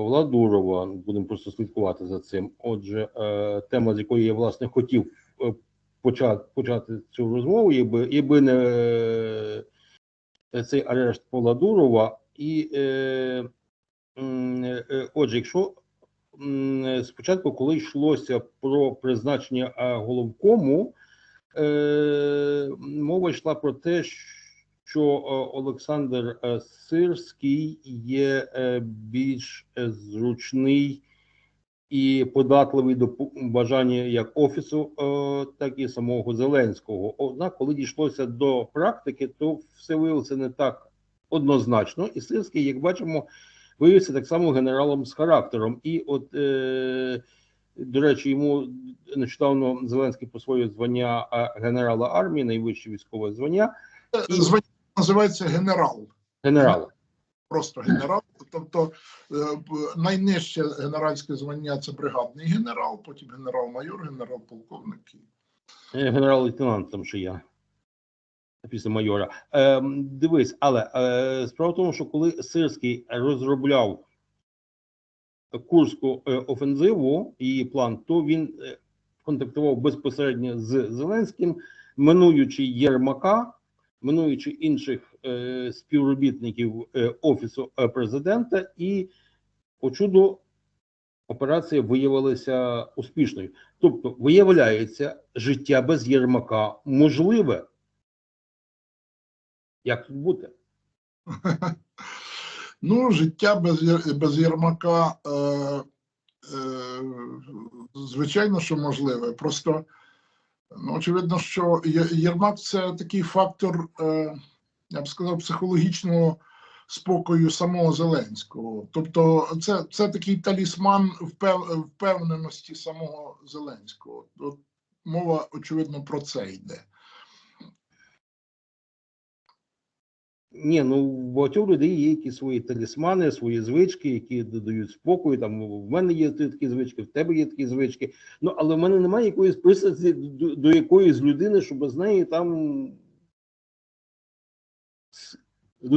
Павла Дурова. Будемо просто слідкувати за цим. Отже, е, тема, з якої я власне хотів е, почати, почати цю розмову, якби, якби не е, цей арешт Павла Дурова. І е, отже, якщо спочатку, коли йшлося про призначення головкому, е, мова йшла про те, що е, Олександр е, Сирський є е, більш зручний і податливий до бажання як офісу, так і самого Зеленського. Однак, коли дійшлося до практики, то все виявилося не так однозначно. І Сирський, як бачимо, виявився так само генералом з характером. І от, до речі, йому нещодавно Зеленський присвоїв звання е, генерала армії, найвище військове звання Звання називається генерал. генерала. Просто генерал. Тобто е, найнижче генеральське звання це бригадний генерал, потім генерал-майор, генерал-полковник. Е, Генерал-лейтенант там ще я. Після майора. Е, дивись, але е, справа в тому, що коли Сирський розробляв Курську е, офензиву і план, то він контактував безпосередньо з Зеленським, минуючи Єрмака, минуючи інших е, співробітників е, Офісу е, президента, і по чуду операція виявилася успішною. Тобто, виявляється, життя без Єрмака можливе. Як тут бути? Ну, життя без, без Єрмака, е, е, звичайно, що можливе. Просто ну, очевидно, що Єрмак це такий фактор, е, я б сказав, психологічного спокою самого Зеленського. Тобто, це, це такий талісман впев, впевненості самого Зеленського. От, мова, очевидно, про це йде. Ні, ну у багатьох людей є якісь свої талісмани, свої звички, які додають спокою. Там в мене є такі звички, в тебе є такі звички. Ну але в мене немає якоїсь пристрасті до, до якоїсь людини, щоб з неї там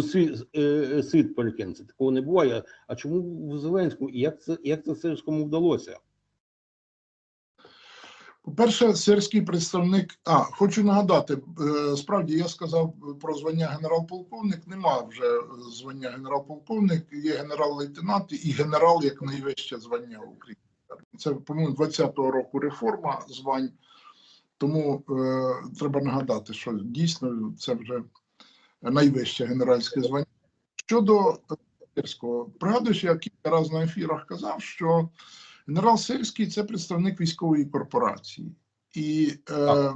світ, е, світ перекинеться. Такого не буває. А чому в Зеленському? І як це як це Сирському вдалося? По-перше, сирський представник. А хочу нагадати, е, справді я сказав про звання генерал-полковник. Нема вже звання генерал-полковник, є генерал-лейтенант і генерал як найвище звання в Україні. Це, по-моєму, 20-го року реформа звань. Тому е, треба нагадати, що дійсно це вже найвище генеральське звання. Щодо Сирського, пригадуєш, я кілька разів на ефірах казав, що Генерал Сирський це представник військової корпорації, і е,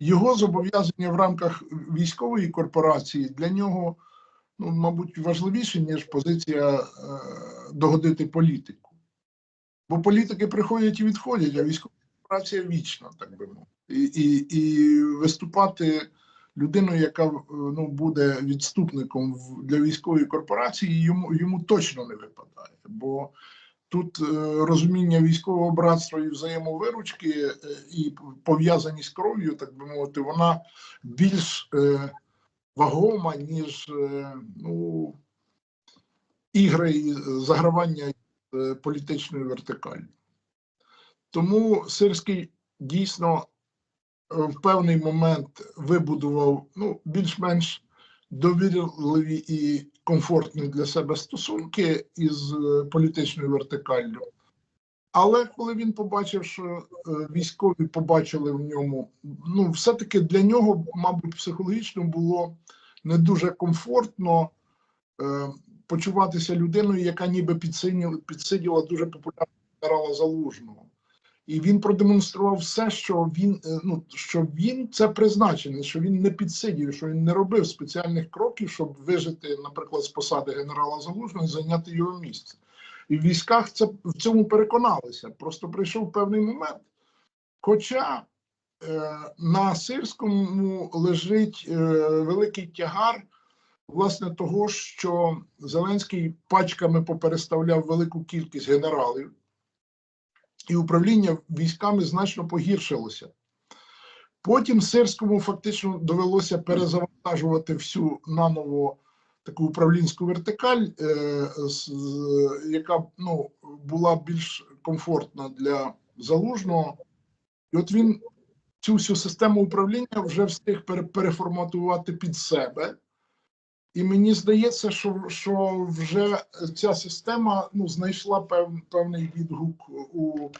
його зобов'язання в рамках військової корпорації для нього, ну, мабуть, важливіше, ніж позиція е, догодити політику. Бо політики приходять і відходять, а військова корпорація вічна, так би мовити. І, і, і виступати людиною, яка е, ну, буде відступником для військової корпорації, йому, йому точно не випадає. Бо Тут е, розуміння військового братства і взаємовиручки е, і пов'язаність кров'ю, так би мовити, вона більш е, вагома, ніж ну, ігри і загравання політичною вертикаллю. Тому Сирський дійсно в певний момент вибудував ну, більш-менш довірливі і комфортні для себе стосунки із е, політичною вертикаллю. Але коли він побачив, що е, військові побачили в ньому, ну, все-таки для нього, мабуть, психологічно було не дуже комфортно е, почуватися людиною, яка ніби підсиділа, підсиділа дуже популярного генерала Залужного. І він продемонстрував все, що він е, ну що він це призначений, що він не підсидів, що він не робив спеціальних кроків, щоб вижити, наприклад, з посади генерала Залужного і зайняти його місце. І в військах це в цьому переконалися. Просто прийшов певний момент. Хоча е, на Сирському лежить е, великий тягар, власне, того, що Зеленський пачками попереставляв велику кількість генералів і управління військами значно погіршилося. Потім Сирському фактично довелося перезавантажувати всю наново таку управлінську вертикаль, е, з- яка ну, була більш комфортна для залужного. І от він цю всю систему управління вже встиг переформатувати під себе. І мені здається, що, що вже ця система ну, знайшла пев, певний відгук у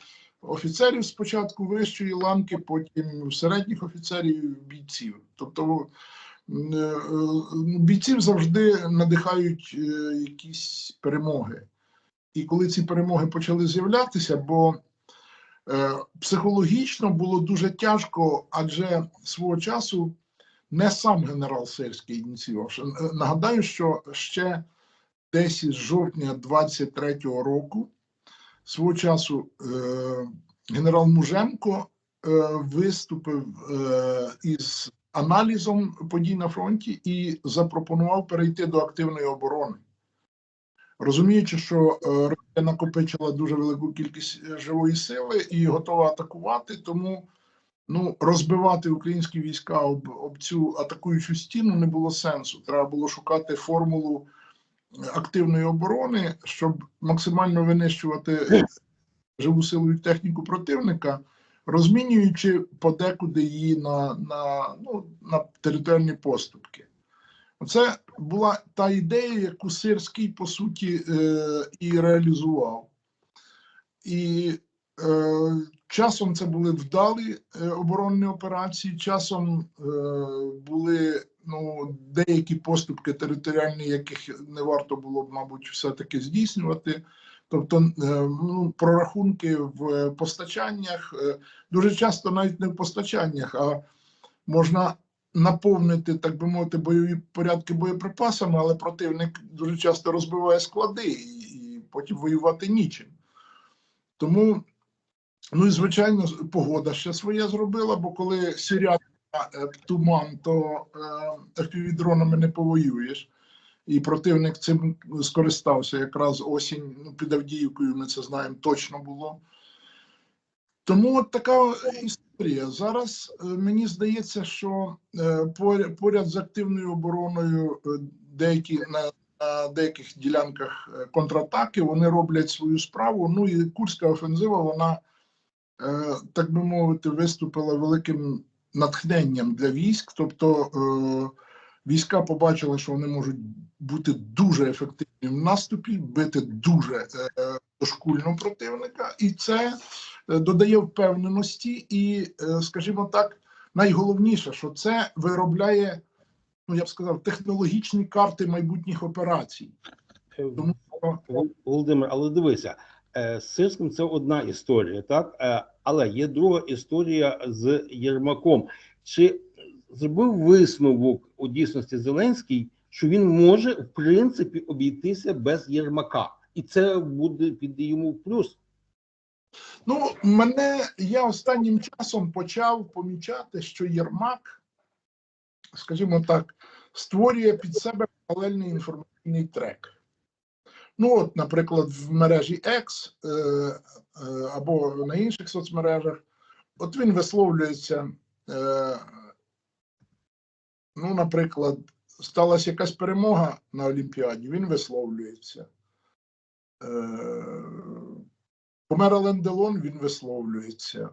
офіцерів спочатку вищої ланки, потім середніх офіцерів бійців. Тобто е, е, бійців завжди надихають е, якісь перемоги. І коли ці перемоги почали з'являтися, бо е, психологічно було дуже тяжко, адже свого часу не сам генерал Сирський ініціював. Е, Нагадаю, що ще десь із жовтня 23-го року свого часу е, генерал Муженко е, виступив е, із аналізом подій на фронті і запропонував перейти до активної оборони. Розуміючи, що е, Росія накопичила дуже велику кількість е, живої сили і готова атакувати, тому ну, розбивати українські війська об, об цю атакуючу стіну не було сенсу. Треба було шукати формулу е, активної оборони, щоб максимально винищувати живу силу і техніку противника, розмінюючи подекуди її на, на, ну, на територіальні поступки. Це була та ідея, яку Сирський, по суті, е, і реалізував. І е, часом це були вдалі е, оборонні операції, часом е, були ну, деякі поступки територіальні, яких не варто було б, мабуть, все-таки здійснювати. Тобто е, ну, прорахунки в постачаннях, дуже часто навіть не в постачаннях, а можна наповнити, так би мовити, бойові порядки боєприпасами, але противник дуже часто розбиває склади і потім воювати нічим. Тому, ну і звичайно, погода ще своє зробила, бо коли сіряк е, туман, то е, FPV-дронами не повоюєш. І противник цим скористався якраз осінь ну, під Авдіївкою, ми це знаємо, точно було. Тому от така історія. Зараз е, мені здається, що е, поряд, з активною обороною деякі на, на деяких ділянках контратаки вони роблять свою справу. Ну і Курська офензива, вона, так би мовити, виступила великим натхненням для військ. Тобто е, війська побачили, що вони можуть бути дуже ефективні в наступі, бити дуже е, дошкульно противника, і це е, додає впевненості, і, е, скажімо так, найголовніше, що це виробляє, ну я б сказав, технологічні карти майбутніх операцій. Тому Володимир, але дивися, е, з Сирським це одна історія, так? Е, Але є друга історія з Єрмаком. Чи зробив висновок у дійсності Зеленський, що він може в принципі обійтися без Єрмака, і це буде піде йому плюс? Ну, мене я останнім часом почав помічати, що Єрмак, скажімо так, створює під себе паралельний інформаційний трек. Ну, от, наприклад, в мережі X е, е, або на інших соцмережах, от він висловлюється. Е, ну, наприклад, сталася якась перемога на Олімпіаді, він висловлюється. Е, Помер Ален Делон, він висловлюється.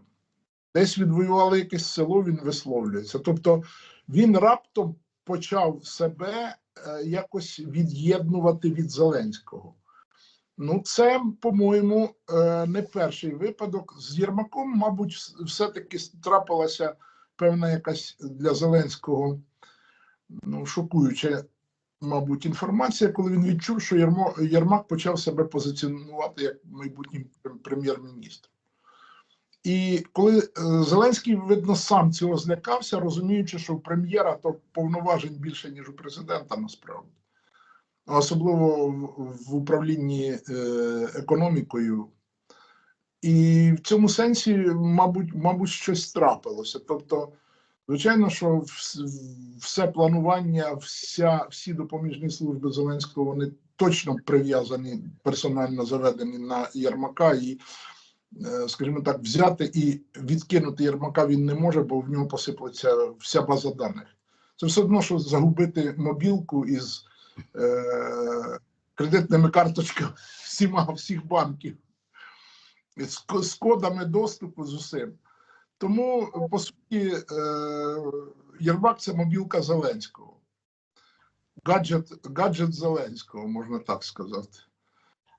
Десь відвоювали якесь село, він висловлюється. Тобто він раптом почав себе якось від'єднувати від Зеленського. Ну, це, по-моєму, е, не перший випадок. З Єрмаком, мабуть, все-таки трапилася певна якась для Зеленського ну, шокуюча, мабуть, інформація, коли він відчув, що Єрмак почав себе позиціонувати як майбутній прем'єр-міністр. І коли е, Зеленський, видно, сам цього злякався, розуміючи, що у прем'єра то повноважень більше, ніж у президента, насправді. Особливо в, управлінні е, економікою. І в цьому сенсі, мабуть, мабуть, щось трапилося. Тобто, Звичайно, що все планування, вся, всі допоміжні служби Зеленського вони точно прив'язані, персонально заведені на Єрмака, і, скажімо так, взяти і відкинути Єрмака він не може, бо в нього посиплеться вся база даних. Це все одно, що загубити мобілку із е, кредитними карточками всіма всіх банків з, з кодами доступу з усім. Тому, по суті, е, Єрмак це мобілка Зеленського. Гаджет, гаджет Зеленського, можна так сказати.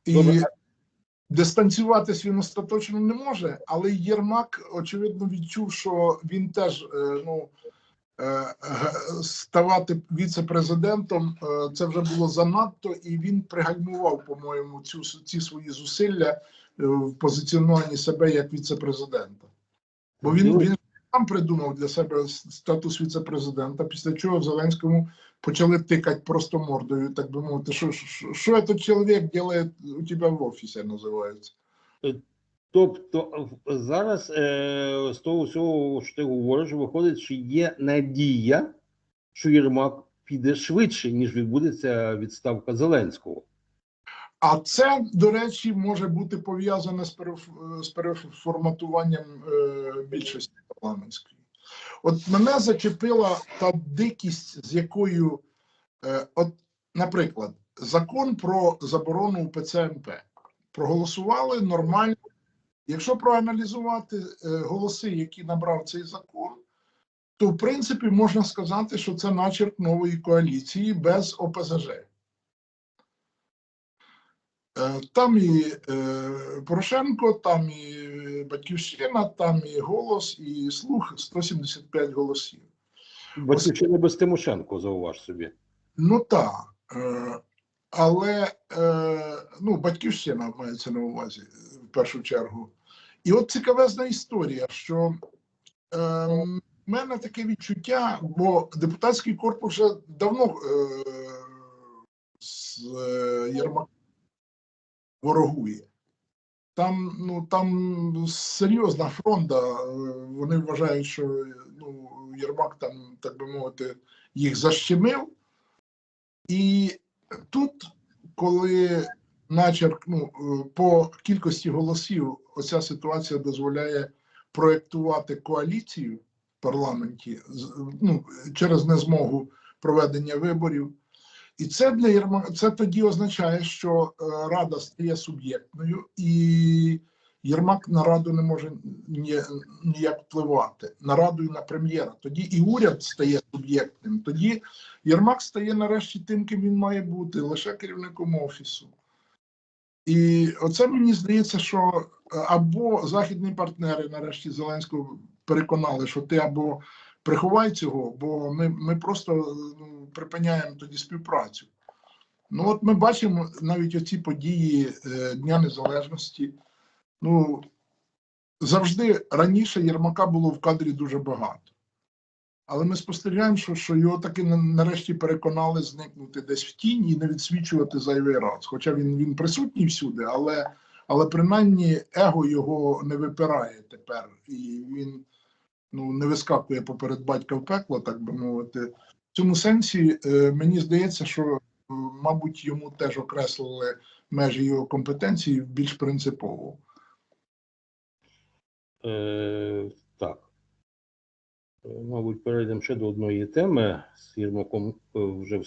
І Добре. Дистанціюватись він остаточно не може, але Єрмак, очевидно, відчув, що він теж е, ну, е, ставати віце-президентом е, це вже було занадто, і він пригальмував, по-моєму, цю, ці свої зусилля в позиціонуванні себе як віце-президента. Бо він, Ну, він сам придумав для себе статус віце-президента, після чого Зеленському почали тикати просто мордою, так би мовити, що, що, що чоловік робить у тебе в офісі, називається. Тобто зараз е, з того всього, що ти говориш, виходить, що є надія, що Єрмак піде швидше, ніж відбудеться відставка Зеленського. А це, до речі, може бути пов'язане з, з переформатуванням е, більшості парламентської. От мене зачепила та дикість, з якою, е, от, наприклад, закон про заборону УПЦ МП проголосували нормально. Якщо проаналізувати е, голоси, які набрав цей закон, то в принципі можна сказати, що це начерк нової коаліції без ОПЗЖ. Е, Там і е, Порошенко, там і Батьківщина, там і голос, і слух 175 голосів. Батьківщина без Тимошенко, зауваж собі. Ну так. Е, але е, ну, батьківщина мається на увазі в першу чергу. І от цікавезна історія, що е, в мене таке відчуття, бо депутатський корпус вже давно е, з е, Єрмаком ворогує. Там, ну, там серйозна фронта. е, Вони вважають, що ну, Єрмак там, так би мовити, їх защемив. І тут, коли начерк, ну, по кількості голосів, оця ситуація дозволяє проєктувати коаліцію в парламенті ну, через незмогу проведення виборів. І це для Єрмака це тоді означає, що е, Рада стає суб'єктною, і Єрмак на Раду не може ні, ніяк впливати. На Раду і на прем'єра. Тоді і уряд стає суб'єктним. Тоді Єрмак стає нарешті тим, ким він має бути, лише керівником офісу. І оце мені здається, що е, або західні партнери нарешті Зеленського переконали, що ти або приховай цього, бо ми, ми просто ну, припиняємо тоді співпрацю. Ну, от ми бачимо навіть оці події е, Дня Незалежності. Ну, завжди раніше Єрмака було в кадрі дуже багато. Але ми спостерігаємо, що, що його таки нарешті переконали зникнути десь в тіні і не відсвічувати зайвий раз. Хоча він, він присутній всюди, але, але принаймні его його не випирає тепер. І він ну, не вискакує поперед батька в пекло, так би мовити. В цьому сенсі е, мені здається, що, е, мабуть, йому теж окреслили межі його компетенції більш принципово. Е, так. Е, Мабуть, перейдемо ще до одної теми з Єрмаком вже в